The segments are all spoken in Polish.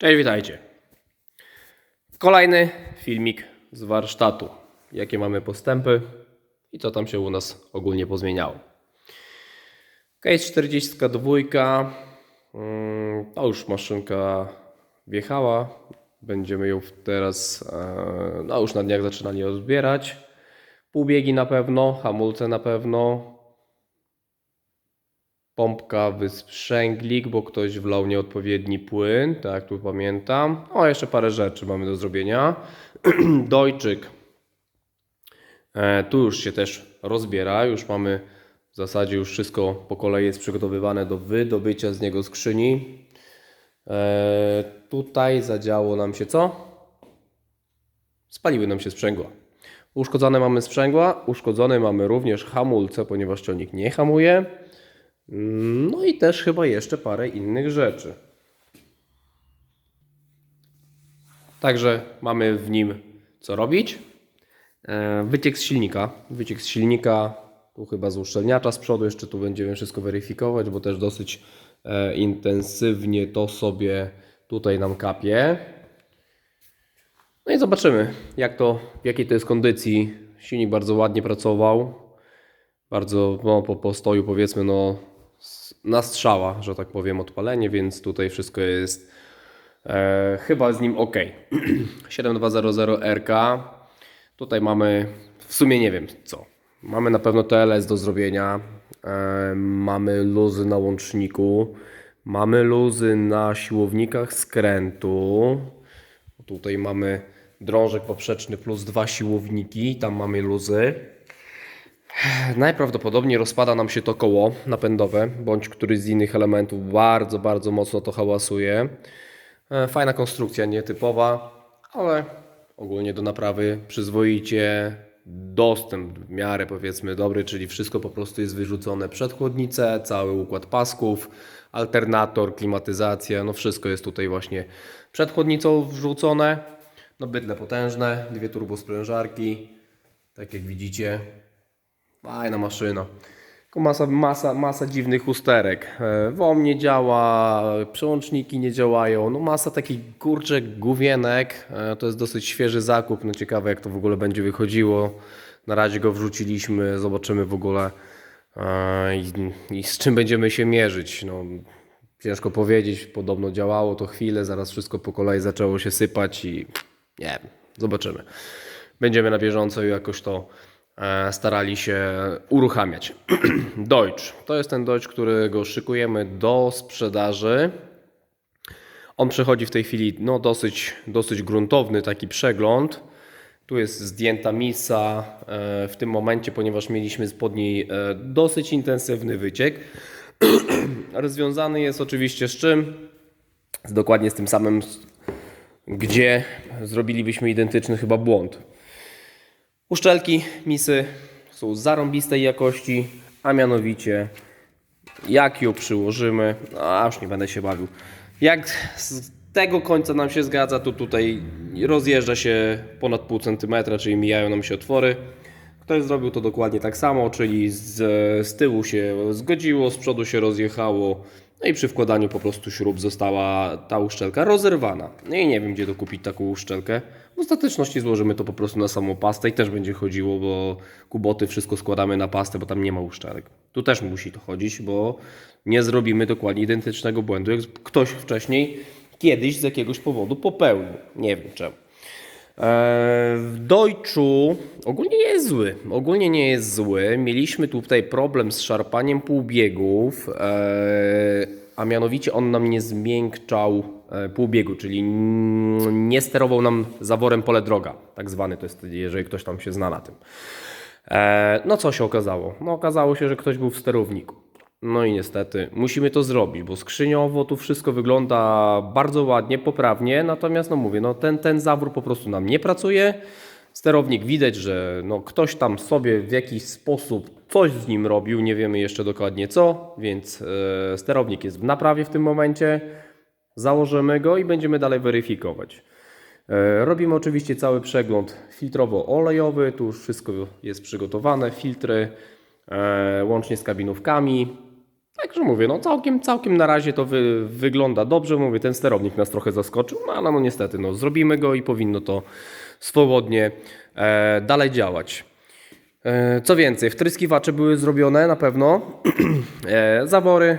Cześć, witajcie. Kolejny filmik z warsztatu. Jakie mamy postępy i co tam się u nas ogólnie pozmieniało. Case 42. mm, To już maszynka wjechała. Będziemy ją teraz, e, no już na dniach zaczynali odbierać. Półbiegi na pewno, hamulce na pewno, pompka wysprzęglik, bo ktoś wlał nieodpowiedni płyn, tak tu pamiętam. O, jeszcze parę rzeczy mamy do zrobienia. Dojczyk. E, tu już się też rozbiera, już mamy w zasadzie już wszystko po kolei jest przygotowywane do wydobycia z niego skrzyni. E, tutaj zadziało nam się co? Spaliły nam się sprzęgła. Uszkodzone mamy sprzęgła, uszkodzone mamy również hamulce, ponieważ ciągnik nie hamuje. No i też chyba jeszcze parę innych rzeczy. Także mamy w nim co robić. E, Wyciek z silnika. Wyciek z silnika, tu chyba z uszczelniacza z przodu, jeszcze tu będziemy wszystko weryfikować, bo też dosyć e, intensywnie to sobie tutaj nam kapie. No i zobaczymy, jak to, w jakiej to jest kondycji. Silnik bardzo ładnie pracował. Bardzo no, po postoju powiedzmy no na strzała, że tak powiem, odpalenie, więc tutaj wszystko jest e, chyba z nim ok. 7200 RK. Tutaj mamy w sumie nie wiem co. Mamy na pewno TLS do zrobienia. E, mamy luzy na łączniku. Mamy luzy na siłownikach skrętu. Tutaj mamy drążek poprzeczny plus dwa siłowniki. Tam mamy luzy. Najprawdopodobniej rozpada nam się to koło napędowe, bądź któryś z innych elementów bardzo, bardzo mocno to hałasuje. E, Fajna konstrukcja, nietypowa, ale ogólnie do naprawy przyzwoicie. Dostęp w miarę powiedzmy dobry, czyli wszystko po prostu jest wyrzucone przed chłodnicę, cały układ pasków, alternator, klimatyzacja, no wszystko jest tutaj właśnie przed chłodnicą wrzucone. No bydle potężne, dwie turbosprężarki, tak jak widzicie, Fajna maszyna. Masa, masa, masa dziwnych usterek. E, WOM nie działa, przełączniki nie działają. No masa takich kurczek, główienek. E, To jest dosyć świeży zakup. No ciekawe jak to w ogóle będzie wychodziło. Na razie go wrzuciliśmy, zobaczymy w ogóle e, i, i z czym będziemy się mierzyć. No, ciężko powiedzieć, podobno działało to chwilę, zaraz wszystko po kolei zaczęło się sypać i nie wiem, zobaczymy. Będziemy na bieżąco jakoś to starali się uruchamiać. Deutsch. To jest ten Deutsch, którego szykujemy do sprzedaży. On przechodzi w tej chwili no, dosyć, dosyć gruntowny taki przegląd. Tu jest zdjęta misa e, w tym momencie, ponieważ mieliśmy spod niej e, dosyć intensywny wyciek. Rozwiązany jest oczywiście z czym? Dokładnie z tym samym, gdzie zrobilibyśmy identyczny chyba błąd. Uszczelki misy są zarąbistej jakości, a mianowicie jak ją przyłożymy, no, a już nie będę się bawił. Jak z tego końca nam się zgadza, to tutaj rozjeżdża się ponad pół centymetra, czyli mijają nam się otwory. Ktoś zrobił to dokładnie tak samo, czyli z, z tyłu się zgodziło, z przodu się rozjechało, no i przy wkładaniu po prostu śrub została ta uszczelka rozerwana. No i nie wiem, gdzie dokupić taką uszczelkę. W ostateczności złożymy to po prostu na samą pastę i też będzie chodziło, bo kuboty wszystko składamy na pastę, bo tam nie ma uszczelek. Tu też musi to chodzić, bo nie zrobimy dokładnie identycznego błędu, jak ktoś wcześniej kiedyś z jakiegoś powodu popełnił. Nie wiem czemu. E, W Deutschu ogólnie nie jest zły. Ogólnie nie jest zły. Mieliśmy tutaj problem z szarpaniem półbiegów, e, a mianowicie on nam nie zmiękczał e, półbiegu, czyli nie sterował nam zaworem pole droga, tak zwany to jest, jeżeli ktoś tam się zna na tym. No co się okazało? No okazało się, że ktoś był w sterowniku. No i niestety musimy to zrobić, bo skrzyniowo tu wszystko wygląda bardzo ładnie, poprawnie, natomiast no mówię, no ten, ten zawór po prostu nam nie pracuje. Sterownik widać, że no ktoś tam sobie w jakiś sposób coś z nim robił, nie wiemy jeszcze dokładnie co, więc e, sterownik jest w naprawie w tym momencie. Założymy go i będziemy dalej weryfikować. E, Robimy oczywiście cały przegląd filtrowo-olejowy, tu już wszystko jest przygotowane, filtry, e, łącznie z kabinówkami. Także mówię, no całkiem, całkiem na razie to wy, wygląda dobrze. Mówię, ten sterownik nas trochę zaskoczył, no ale no niestety, no zrobimy go i powinno to swobodnie e, dalej działać. E, co więcej, wtryskiwacze były zrobione na pewno. e, zawory,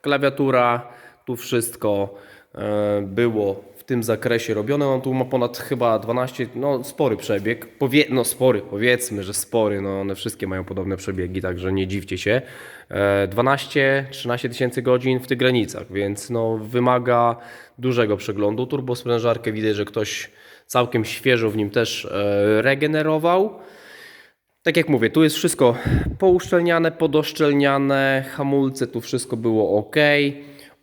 klawiatura, tu wszystko e, było tym zakresie robione. On tu ma ponad chyba 12, no spory przebieg. Powie, no spory, powiedzmy, że spory, no one wszystkie mają podobne przebiegi, także nie dziwcie się. E, 12-13 tysięcy godzin w tych granicach, więc no wymaga dużego przeglądu. Turbosprężarkę widać, że ktoś całkiem świeżo w nim też e, regenerował. Tak jak mówię, tu jest wszystko pouszczelniane, podoszczelniane, hamulce, tu wszystko było ok.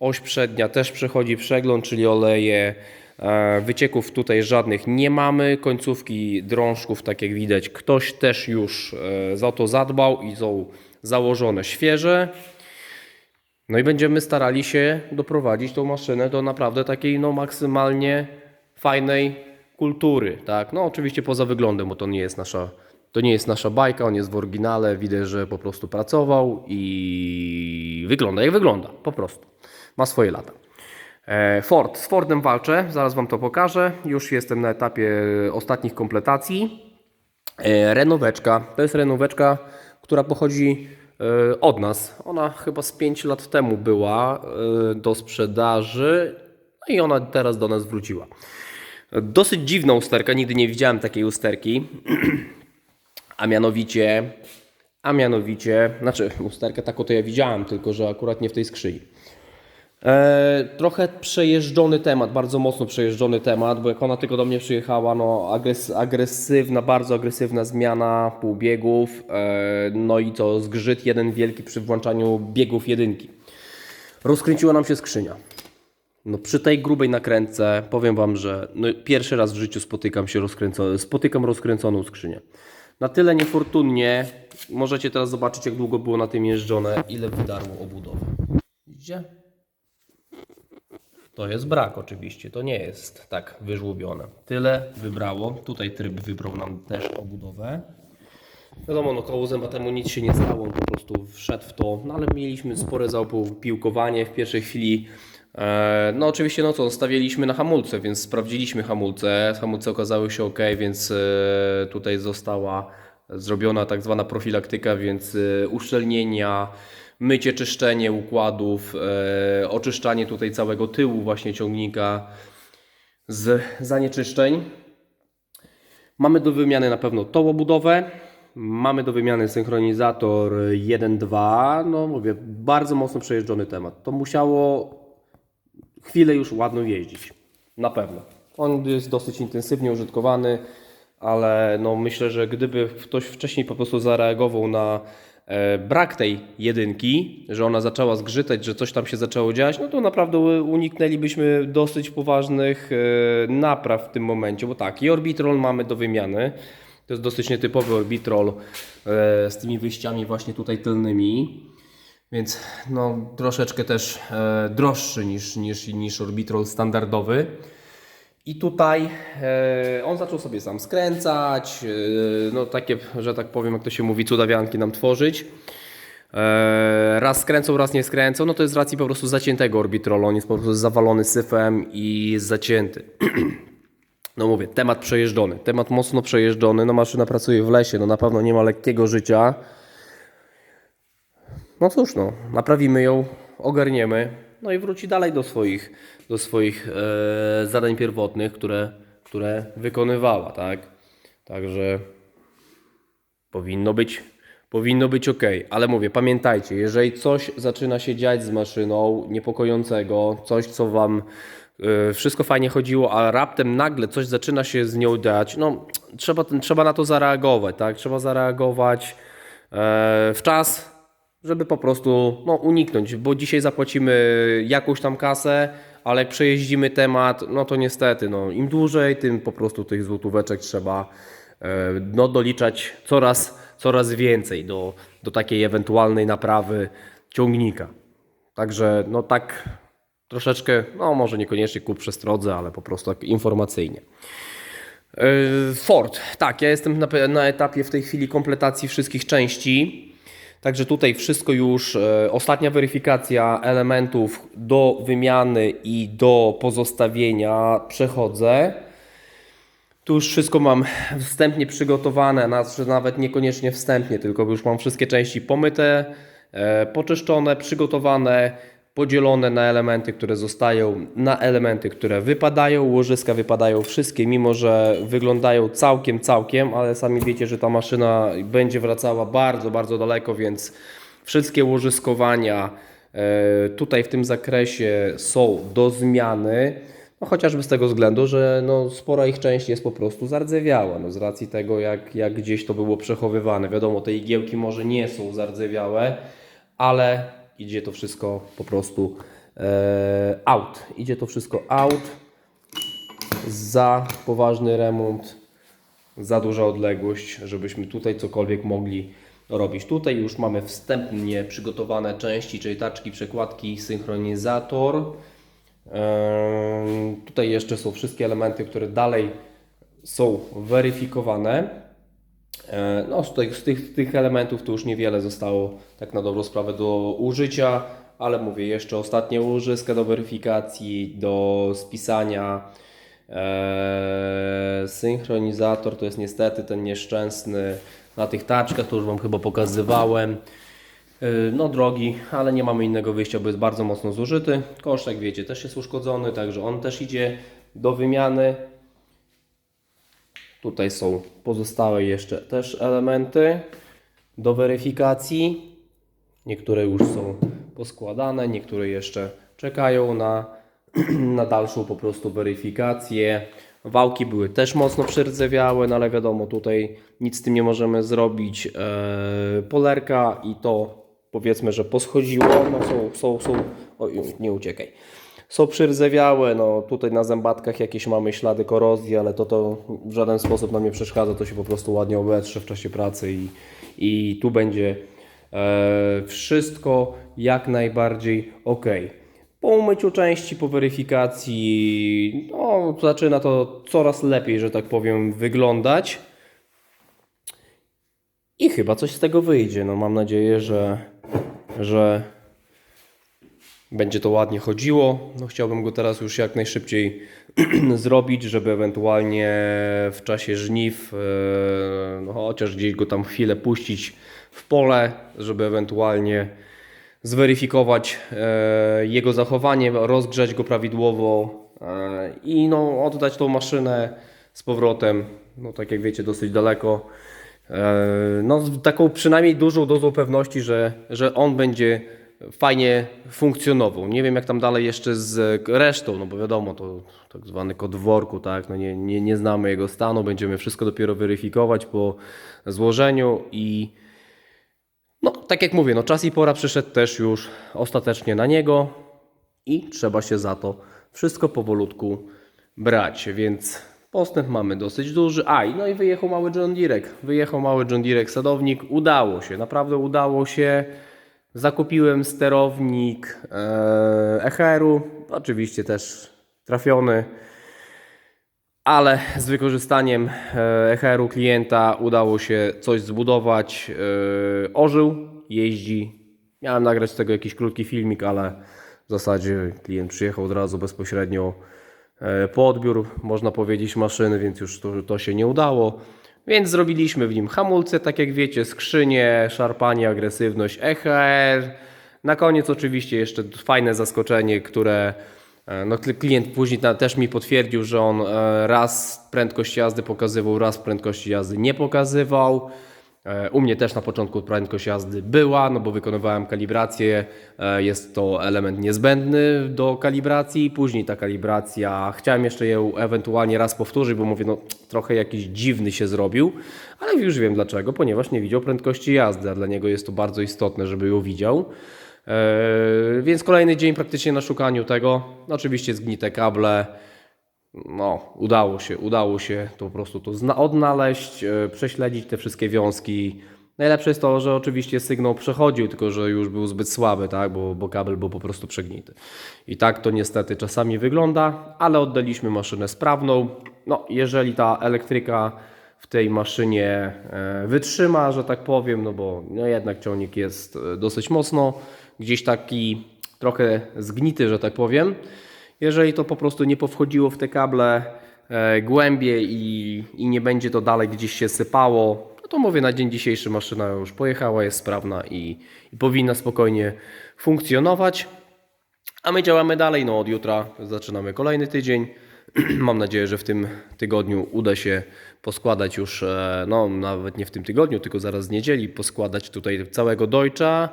Oś przednia też przechodzi przegląd, czyli oleje. E, Wycieków tutaj żadnych nie mamy. Końcówki drążków, tak jak widać, ktoś też już e, za to zadbał i są założone świeże. No i będziemy starali się doprowadzić tą maszynę do naprawdę takiej no maksymalnie fajnej kultury, tak? No oczywiście poza wyglądem, bo to nie jest nasza to nie jest nasza bajka, on jest w oryginale, widać, że po prostu pracował i wygląda jak wygląda, po prostu. Ma swoje lata. E, Ford. Z Fordem walczę, zaraz Wam to pokażę. Już jestem na etapie ostatnich kompletacji. E, Renoweczka. To jest renoweczka, która pochodzi e, od nas. Ona chyba z 5 lat temu była do sprzedaży no i ona teraz do nas wróciła. Dosyć dziwna usterka, nigdy nie widziałem takiej usterki. A mianowicie, a mianowicie, znaczy usterkę taką to ja widziałem, tylko że akurat nie w tej skrzyni. E, trochę przejeżdżony temat, bardzo mocno przejeżdżony temat, bo jak ona tylko do mnie przyjechała, no agres, agresywna, bardzo agresywna zmiana półbiegów, e, no i to zgrzyt jeden wielki przy włączaniu biegów jedynki. Rozkręciła nam się skrzynia. No przy tej grubej nakrętce powiem Wam, że no pierwszy raz w życiu spotykam się rozkręco- spotykam rozkręconą skrzynię. Na tyle niefortunnie, możecie teraz zobaczyć jak długo było na tym jeżdżone, ile wydarło obudowę. Widzicie? To jest brak oczywiście, to nie jest tak wyżłobione. Tyle wybrało, tutaj tryb wybrał nam też obudowę. Wiadomo, no koło zęba temu nic się nie stało, po prostu wszedł w to, no ale mieliśmy spore zaopiłkowanie w pierwszej chwili. E, no oczywiście, no co, stawialiśmy na hamulce, więc sprawdziliśmy hamulce. Hamulce okazały się ok, więc e, tutaj została zrobiona tak zwana profilaktyka, więc e, uszczelnienia, mycie, czyszczenie układów, e, oczyszczanie tutaj całego tyłu właśnie ciągnika z zanieczyszczeń. Mamy do wymiany na pewno tą obudowę. Mamy do wymiany synchronizator 1.2. No mówię, bardzo mocno przejeżdżony temat. To musiało chwilę już ładno jeździć. Na pewno. On jest dosyć intensywnie użytkowany, ale no myślę, że gdyby ktoś wcześniej po prostu zareagował na brak tej jedynki, że ona zaczęła zgrzytać, że coś tam się zaczęło dziać, no to naprawdę uniknęlibyśmy dosyć poważnych e, napraw w tym momencie, bo tak, i Orbitrol mamy do wymiany. To jest dosyć nietypowy Orbitrol e, z tymi wyjściami właśnie tutaj tylnymi. Więc no, troszeczkę też e, droższy niż, niż, niż Orbitrol standardowy. I tutaj e, on zaczął sobie sam skręcać, e, no takie, że tak powiem, jak to się mówi, cudawianki nam tworzyć. E, raz skręcą, raz nie skręcą, no to jest z racji po prostu zaciętego Orbitrolu, on jest po prostu zawalony syfem i zacięty. No mówię, temat przejeżdżony, temat mocno przejeżdżony, no maszyna pracuje w lesie, no na pewno nie ma lekkiego życia. No cóż, no, naprawimy ją, ogarniemy, no i wróci dalej do swoich, do swoich e, zadań pierwotnych, które, które wykonywała, tak? Także powinno być, powinno być ok. Ale mówię, pamiętajcie, jeżeli coś zaczyna się dziać z maszyną niepokojącego, coś co Wam e, wszystko fajnie chodziło, a raptem nagle coś zaczyna się z nią dziać, no trzeba, trzeba na to zareagować, tak? Trzeba zareagować e, w czas, żeby po prostu no, uniknąć, bo dzisiaj zapłacimy jakąś tam kasę, ale jak przejeździmy temat, no to niestety, no, im dłużej, tym po prostu tych złotóweczek trzeba e, no, doliczać coraz, coraz więcej do, do takiej ewentualnej naprawy ciągnika. Także no tak troszeczkę, no może niekoniecznie ku przestrodze, ale po prostu tak informacyjnie. Yy, Ford, tak, ja jestem na, na etapie w tej chwili kompletacji wszystkich części. Także tutaj wszystko już, e, ostatnia weryfikacja elementów do wymiany i do pozostawienia przechodzę. Tu już wszystko mam wstępnie przygotowane, nawet niekoniecznie wstępnie, tylko już mam wszystkie części pomyte, e, poczyszczone, przygotowane, podzielone na elementy, które zostają, na elementy, które wypadają. Łożyska wypadają wszystkie, mimo że wyglądają całkiem, całkiem, ale sami wiecie, że ta maszyna będzie wracała bardzo, bardzo daleko, więc wszystkie łożyskowania e, tutaj w tym zakresie są do zmiany. No, chociażby z tego względu, że no, spora ich część jest po prostu zardzewiała. No, z racji tego, jak, jak gdzieś to było przechowywane. Wiadomo, te igiełki może nie są zardzewiałe, ale idzie to wszystko po prostu e, out. Idzie to wszystko out. Za poważny remont, za duża odległość, żebyśmy tutaj cokolwiek mogli robić. Tutaj już mamy wstępnie przygotowane części, czyli taczki, przekładki, synchronizator. Ehm, Tutaj jeszcze są wszystkie elementy, które dalej są weryfikowane. E, No, z tych, z tych, elementów to już niewiele zostało tak na dobrą sprawę do użycia, ale mówię, jeszcze ostatnie łożyska do weryfikacji, do spisania. Eee, synchronizator to jest niestety ten nieszczęsny na tych taczkach, to już Wam chyba pokazywałem. Yy, No drogi, ale nie mamy innego wyjścia, bo jest bardzo mocno zużyty. Kosz, jak wiecie, też jest uszkodzony, także on też idzie do wymiany. Tutaj są pozostałe jeszcze też elementy do weryfikacji. Niektóre już są poskładane, niektóre jeszcze czekają na, na dalszą po prostu weryfikację. Wałki były też mocno przerdzewiałe, no ale wiadomo, tutaj nic z tym nie możemy zrobić. Eee, polerka i to powiedzmy, że poschodziło. No są, są, są, oj, nie uciekaj. Są przyrzewiałe, no tutaj na zębatkach jakieś mamy ślady korozji, ale to, to w żaden sposób nam nie przeszkadza, to się po prostu ładnie obetrze w czasie pracy i, i tu będzie e, wszystko jak najbardziej ok. Po umyciu części, po weryfikacji, no zaczyna to coraz lepiej, że tak powiem, wyglądać. I chyba coś z tego wyjdzie. No mam nadzieję, że, że będzie to ładnie chodziło. No, chciałbym go teraz już jak najszybciej zrobić, żeby ewentualnie w czasie żniw, e, no, chociaż gdzieś go tam chwilę puścić w pole, żeby ewentualnie zweryfikować e, jego zachowanie, rozgrzać go prawidłowo e, i no, oddać tą maszynę z powrotem, no tak jak wiecie, dosyć daleko. No, z taką przynajmniej dużą dozą pewności, że, że on będzie fajnie funkcjonował. Nie wiem, jak tam dalej jeszcze z resztą, no bo wiadomo, to tak zwany kod worku, tak, no nie, nie, nie znamy jego stanu, będziemy wszystko dopiero weryfikować po złożeniu i no, tak jak mówię, no czas i pora przyszedł też już ostatecznie na niego i trzeba się za to wszystko powolutku brać, więc postęp mamy dosyć duży. A, no i wyjechał mały John Direk. Wyjechał mały John Direk sadownik. Udało się, naprawdę udało się. Zakupiłem sterownik e, EHR-u, oczywiście też trafiony, ale z wykorzystaniem e, EHR-u klienta udało się coś zbudować. E, ożył, jeździ. Miałem nagrać z tego jakiś krótki filmik, ale w zasadzie klient przyjechał od razu bezpośrednio po odbiór, można powiedzieć, maszyny, więc już to, to się nie udało. Więc zrobiliśmy w nim hamulce, tak jak wiecie, skrzynie, szarpanie, agresywność, EHR. Na koniec oczywiście jeszcze fajne zaskoczenie, które e, no, kli- klient później też mi potwierdził, że on e, raz prędkość jazdy pokazywał, raz prędkość jazdy nie pokazywał. E, U mnie też na początku prędkość jazdy była, no bo wykonywałem kalibrację. E, Jest to element niezbędny do kalibracji. Później ta kalibracja, chciałem jeszcze ją ewentualnie raz powtórzyć, bo mówię, no trochę jakiś dziwny się zrobił, ale już wiem dlaczego, ponieważ nie widział prędkości jazdy, a dla niego jest to bardzo istotne, żeby ją widział. E, Więc kolejny dzień praktycznie na szukaniu tego. Oczywiście zgnite kable. No, udało się, udało się to po prostu to odnaleźć, e, prześledzić te wszystkie wiązki. Najlepsze jest to, że oczywiście sygnał przechodził, tylko że już był zbyt słaby, tak, bo, bo kabel był po prostu przegnity. I tak to niestety czasami wygląda, ale oddaliśmy maszynę sprawną. No, jeżeli ta elektryka w tej maszynie e, wytrzyma, że tak powiem, no bo no jednak ciągnik jest e, dosyć mocno gdzieś taki trochę zgnity, że tak powiem. Jeżeli to po prostu nie powchodziło w te kable e, głębiej i, i nie będzie to dalej gdzieś się sypało, no to mówię, na dzień dzisiejszy maszyna już pojechała, jest sprawna i, i powinna spokojnie funkcjonować. A my działamy dalej, no od jutra zaczynamy kolejny tydzień. Mam nadzieję, że w tym tygodniu uda się poskładać już, e, no nawet nie w tym tygodniu, tylko zaraz z niedzieli, poskładać tutaj całego Deutscha.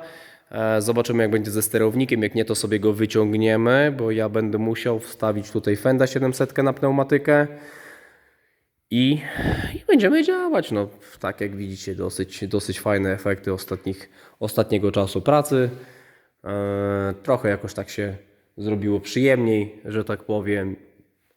E, Zobaczymy jak będzie ze sterownikiem, jak nie to sobie go wyciągniemy, bo ja będę musiał wstawić tutaj Fenda 700 na pneumatykę. I, I będziemy działać. No, tak jak widzicie, dosyć, dosyć fajne efekty ostatnich, ostatniego czasu pracy. E, trochę jakoś tak się zrobiło przyjemniej, że tak powiem.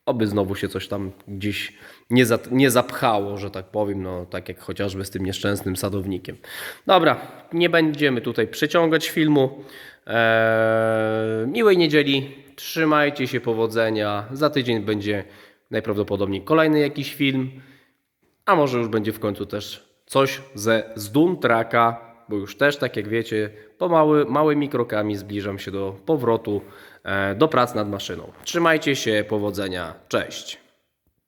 Oby znowu się coś tam gdzieś nie, za, nie zapchało, że tak powiem, no tak jak chociażby z tym nieszczęsnym sadownikiem. Dobra, nie będziemy tutaj przeciągać filmu. Eee, miłej niedzieli, trzymajcie się, powodzenia. Za tydzień będzie najprawdopodobniej kolejny jakiś film, a może już będzie w końcu też coś ze Zduntraka, bo już też, tak jak wiecie, pomały, małymi krokami zbliżam się do powrotu do prac nad maszyną. Trzymajcie się, powodzenia, cześć.